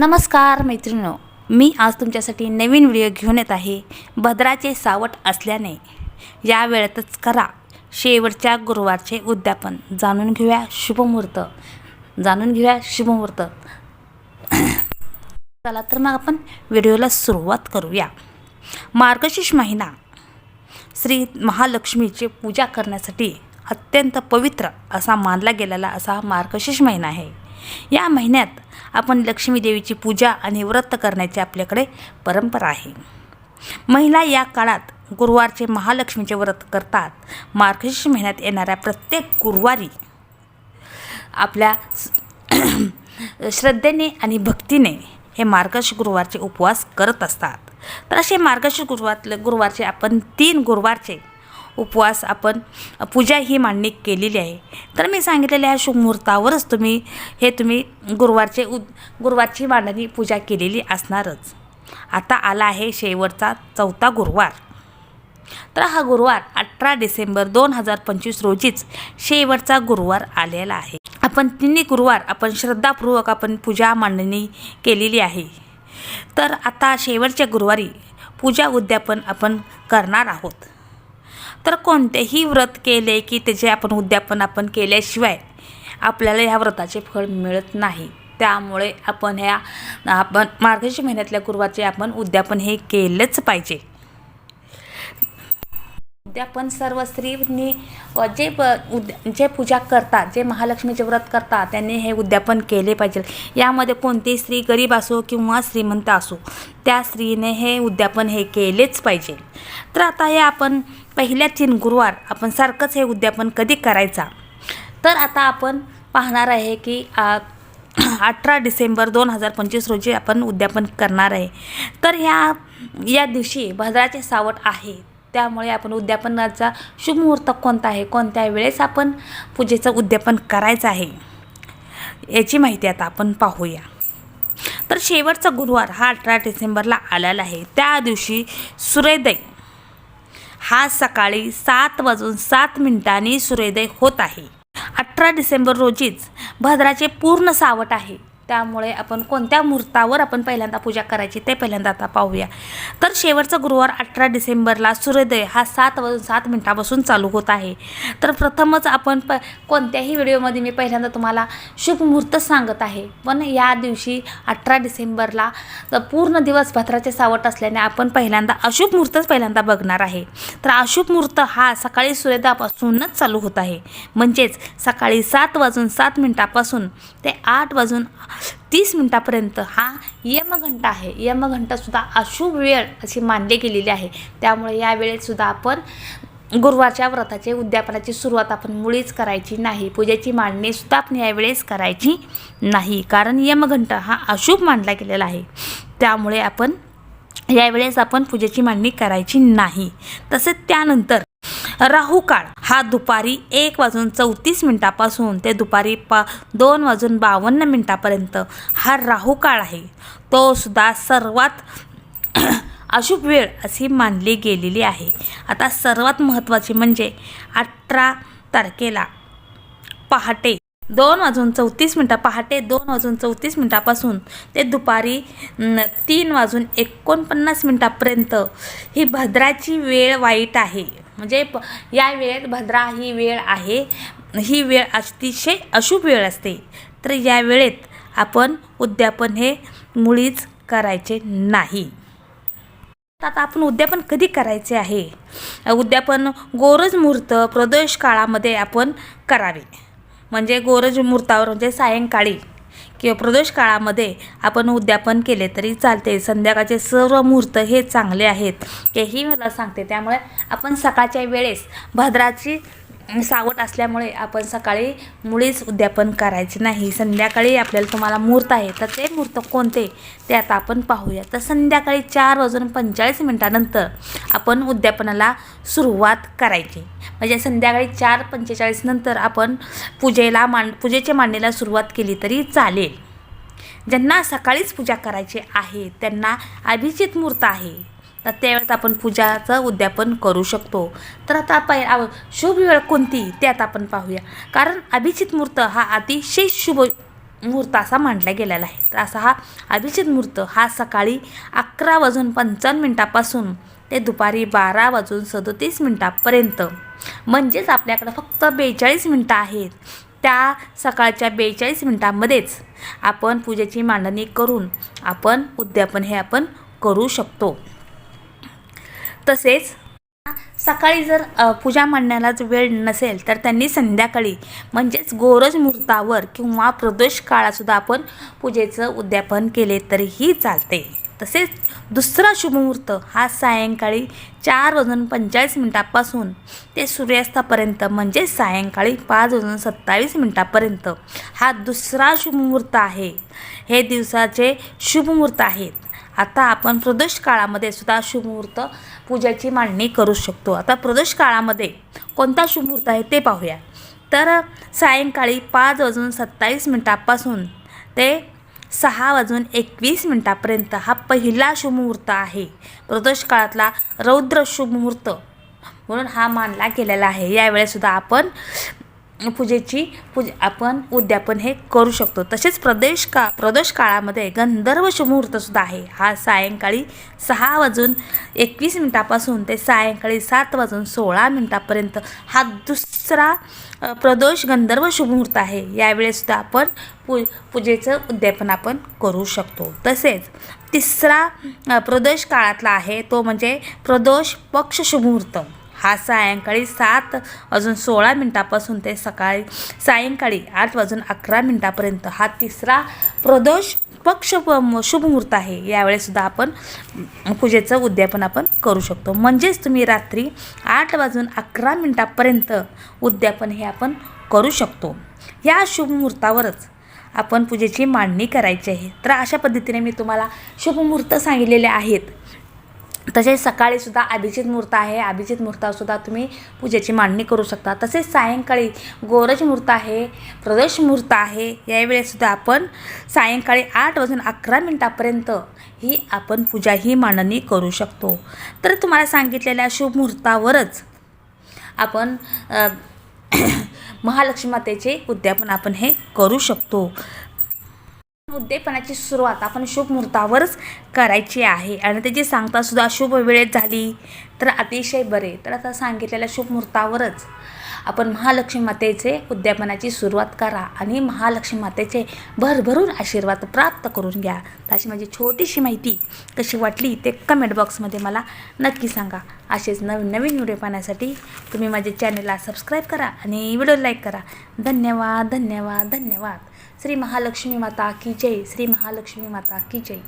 नमस्कार मैत्रिणो मी आज तुमच्यासाठी नवीन व्हिडिओ घेऊन येत आहे भद्राचे सावट असल्याने. या वेळेतच करा शेवटच्या गुरुवारचे उद्यापन. जाणून घेऊया शुभमुहूर्त. जाणून घेऊया शुभमुहूर्त. चला तर मग आपण व्हिडिओला सुरुवात करूया. मार्गशीर्ष महिना. श्री महालक्ष्मीची पूजा करण्यासाठी अत्यंत पवित्र असा मानला गेलेला असा मार्गशीर्ष महिना आहे. या महिन्यात आपण लक्ष्मी देवीची पूजा आणि व्रत करण्याची आपल्याकडे परंपरा आहे. महिला या काळात गुरुवारचे महालक्ष्मीचे व्रत करतात. मार्गशीर्ष महिन्यात येणाऱ्या प्रत्येक गुरुवारी आपल्या श्रद्धेने आणि भक्तीने हे मार्गशीर्ष गुरुवारचे उपवास करत असतात. तर असे मार्गशीर्ष गुरुवारले गुरुवारचे आपण तीन गुरुवारचे उपवास आपण पूजा ही मांडणी केलेली आहे. तर मी सांगितलेल्या ह्या शुभमुहूर्तावरच तुम्ही हे तुम्ही गुरुवारचे उद गुरुवारची मांडणी पूजा केलेली असणारच. आता आला आहे शेवटचा चौथा गुरुवार. तर हा गुरुवार अठरा डिसेंबर दोन हजार पंचवीस रोजीच शेवटचा गुरुवार आलेला आहे. आपण तिन्ही गुरुवार आपण श्रद्धापूर्वक आपण पूजा मांडणी केलेली आहे. तर आता शेवटच्या गुरुवारी पूजा उद्यापन आपण करणार आहोत. तर कोणतेही व्रत केले की त्याचे आपण उद्यापन आपण केल्याशिवाय आपल्याला ह्या व्रताचे फळ मिळत नाही. त्यामुळे आपण ह्या आपण मार्गशीर्ष महिन्यातल्या गुरुवारचे आपण उद्यापन हे केलंच पाहिजे. उद्यापन सर्व स्त्रीनी जे प- उद्या जे पूजा करतात जे महालक्ष्मीचे व्रत करतात त्यांनी हे उद्यापन केले पाहिजे. यामध्ये कोणतीही स्त्री गरीब असो किंवा श्रीमंत असो त्या स्त्रीने हे उद्यापन हे केलेच पाहिजे. तर आता हे आपण पहिल्या तीन गुरुवार आपण सारखंच हे उद्यापन कधी करायचा? तर आता आपण पाहणार आहे की अठरा डिसेंबर दोन हजार पंचवीस रोजी आपण उद्यापन करणार आहे. तर ह्या या दिवशी भद्राचे सावट आहे. त्यामुळे आपण उद्यापनाचा शुभ मुहूर्त कोणता आहे? कोणत्या वेळेस आपण पूजेचं उद्यापन करायचं आहे? याची माहिती आता आपण पाहूया. तर शेवटचा गुरुवार हा अठरा डिसेंबरला आलेला आहे. त्या दिवशी सूर्योदय हा सकाळी सात वाजून सात मिनिटांनी सूर्योदय होत आहे. अठरा डिसेंबर रोजीच भद्राचे पूर्ण सावट आहे. त्यामुळे आपण कोणत्या मुहूर्तावर आपण पहिल्यांदा पूजा करायची ते पहिल्यांदा आता पाहूया. तर शेवटचा गुरुवार अठरा डिसेंबरला सूर्योदय हा सात वाजून सात मिनिटापासून चालू होत आहे. तर प्रथमच आपण प कोणत्याही व्हिडिओमध्ये मी पहिल्यांदा तुम्हाला शुभ मुहूर्त सांगत आहे. पण या दिवशी अठरा डिसेंबरला पूर्ण दिवस भद्राचे सावट असल्याने आपण पहिल्यांदा अशुभ मुहूर्तच पहिल्यांदा बघणार आहे. तर अशुभ मुहूर्त हा सकाळी सूर्योदयापासूनच चालू होत आहे. म्हणजेच सकाळी सात वाजून सात मिनिटापासून ते आठ वाजून तीस मिनटापर्यंत हा यमघंटा आहे. यमघंटासुद्धा अशुभ वेळ अशी मानली गेलेली आहे. त्यामुळे या वेळेतसुद्धा आपण गुरुवारच्या व्रताचे उद्यापनाची सुरुवात आपण मुळीच करायची नाही. पूजेची मांडणीसुद्धा आपण यावेळेस करायची नाही. कारण यमघंटा हा अशुभ मानला गेलेला आहे. त्यामुळे आपण यावेळेस आपण पूजेची मांडणी करायची नाही. तसेच त्यानंतर राहू काळ. हा दुपारी एक वाजून चौतीस मिनिटापासून ते दुपारी पा दोन वाजून बावन्न मिनिटापर्यंत हा राहू काळ आहे. तो सुद्धा सर्वात अशुभ वेळ अशी मानली गेलेली आहे. आता सर्वात महत्त्वाचे म्हणजे अठरा तारखेला पहाटे दोन वाजून चौतीस मिनटं पहाटे दोन वाजून चौतीस मिनटापासून ते दुपारी तीन वाजून एकोणपन्नास मिनटापर्यंत ही भद्राची वेळ वाईट आहे. म्हणजे प या वेळेत भद्रा ही वेळ आहे. ही वेळ अतिशय अशुभ वेळ असते. तर या वेळेत आपण उद्यापन हे मुळीच करायचे नाही. आता आपण उद्यापन कधी करायचे आहे? उद्यापन गोरज मुहूर्त प्रदोष काळामध्ये आपण करावे. म्हणजे गोरज मुहूर्तावर म्हणजे सायंकाळी. किंवा प्रदोष काळामध्ये आपण उद्यापन केले तरी चालते. संध्याकाळचे सर्व मुहूर्त हे चांगले आहेत. हेही मला सांगते. त्यामुळे आपण सकाळच्या वेळेस भद्राची सावट असल्यामुळे आपण सकाळी मुळीच उद्यापन करायचे नाही. संध्याकाळी आपल्याला तुम्हाला मुहूर्त आहे. तर ते मुहूर्त कोणते? ते आता आपण पाहूया. तर संध्याकाळी चार वाजून पंचेचाळीस मिनटानंतर आपण उद्यापनाला सुरुवात करायची. म्हणजे संध्याकाळी चार पंचेचाळीस नंतर आपण पूजेला मांड पूजेच्या मांडणीला सुरुवात केली तरी चालेल. ज्यांना सकाळीच पूजा करायची आहे त्यांना अभिजित मुहूर्त आहे. तर त्यावेळेस आपण पूजाचं उद्यापन करू शकतो. तर आता पै शुभ वेळ कोणती? ते आता आपण पाहूया. कारण अभिजित मुहूर्त हा अतिशय शुभ मुहूर्त असा मांडला गेलेला आहे. तर असा हा अभिजित मुहूर्त हा सकाळी अकरा वाजून पंचावन्न मिनटापासून ते दुपारी बारा वाजून सदोतीस मिनटापर्यंत. म्हणजेच आपल्याकडं फक्त बेचाळीस मिनटं आहेत. त्या सकाळच्या बेचाळीस मिनटामध्येच आपण पूजेची मांडणी करून आपण उद्यापन हे आपण करू शकतो. तसेच सकाळी जर पूजा मांडण्यालाच वेळ नसेल तर त्यांनी संध्याकाळी म्हणजेच गोरज मुहूर्तावर किंवा प्रदोष काळातसुद्धा आपण पूजेचं उद्यापन केले तरीही चालते. तसेच दुसरा शुभमुहूर्त हा सायंकाळी चार वाजून पंचेचाळीस मिनटापासून ते सूर्यास्तापर्यंत म्हणजे सायंकाळी पाच वाजून सत्तावीस मिनटापर्यंत हा दुसरा शुभमुहूर्त आहे. हे दिवसाचे शुभमुहूर्त आहेत. आता आपण प्रदोष काळामध्ये सुद्धा शुभमुहूर्त पूजाची मांडणी करू शकतो. आता प्रदोष काळामध्ये कोणता शुभमुहूर्त आहे ते पाहूया. तर सायंकाळी पाच वाजून सत्तावीस मिनटापासून ते सहा वाजून एकवीस मिनटापर्यंत हा पहिला शुभमुहूर्त आहे. प्रदोष काळातला रौद्र शुभमुहूर्त म्हणून हा मानला गेलेला आहे. यावेळेसुद्धा आपण पूजेची पूज आपण उद्यापन हे करू शकतो. तसेच प्रदेश का प्रदोष काळामध्ये गंधर्व शुभमुहूर्तसुद्धा आहे. हा सायंकाळी सहा वाजून एकवीस मिनटापासून ते सायंकाळी सात वाजून सोळा मिनटापर्यंत हा दुसरा प्रदोष गंधर्व शुभमुहूर्त आहे. यावेळेसुद्धा आपण पू पूजेचं उद्यापन आपण करू शकतो. तसेच तिसरा प्रदोष काळातला आहे तो म्हणजे प्रदोष पक्ष शुभमुहूर्त हा सायंकाळी सात वाजून सोळा मिनटापासून ते सकाळी सायंकाळी आठ वाजून अकरा मिनटापर्यंत हा तिसरा प्रदोष पक्ष शुभ शुभमुहूर्त आहे. यावेळेसुद्धा आपण पूजेचं उद्यापन आपण करू शकतो. म्हणजेच तुम्ही रात्री आठ वाजून अकरा मिनटापर्यंत उद्यापन हे आपण करू शकतो. या शुभमुहूर्तावरच आपण पूजेची मांडणी करायची आहे. तर अशा पद्धतीने मी तुम्हाला शुभमुहूर्त सांगितलेले आहेत. तसेच सकाळीसुद्धा अभिजित मुहूर्त आहे. अभिजित मुहूर्तातसुद्धा तुम्ही पूजेची मांडणी करू शकता. तसेच सायंकाळी गोरज मुहूर्त आहे प्रदोष मुहूर्त आहे. यावेळेसुद्धा आपण सायंकाळी आठ वाजून अकरा मिनटापर्यंत ही आपण पूजा ही मांडणी करू शकतो. तर तुम्हाला सांगितलेल्या शुभ मुहूर्तावरच आपण महालक्ष्मी मातेचे उद्यापन आपण हे करू शकतो. मुद्देपणाची सुरुवात आपण शुभ मुहूर्तावरच करायची आहे. आणि त्याची सांगता सुद्धा शुभ वेळेत झाली तर अतिशय बरे. तर आता सांगितलेल्या शुभ मुहूर्तावरच आपण महालक्ष्मी मातेचे उद्यापनाची सुरुवात करा आणि महालक्ष्मी मातेचे भरभरून आशीर्वाद प्राप्त करून घ्या. अशी माझी छोटीशी माहिती कशी वाटली ते कमेंट बॉक्समध्ये मला नक्की सांगा. असेच नवीन नवीन व्हिडिओ पाहण्यासाठी तुम्ही माझ्या चॅनलला सबस्क्राईब करा आणि व्हिडिओ लाईक करा. धन्यवाद धन्यवाद धन्यवाद. श्री महालक्ष्मी माता की जय श्री महालक्ष्मी माता की जय.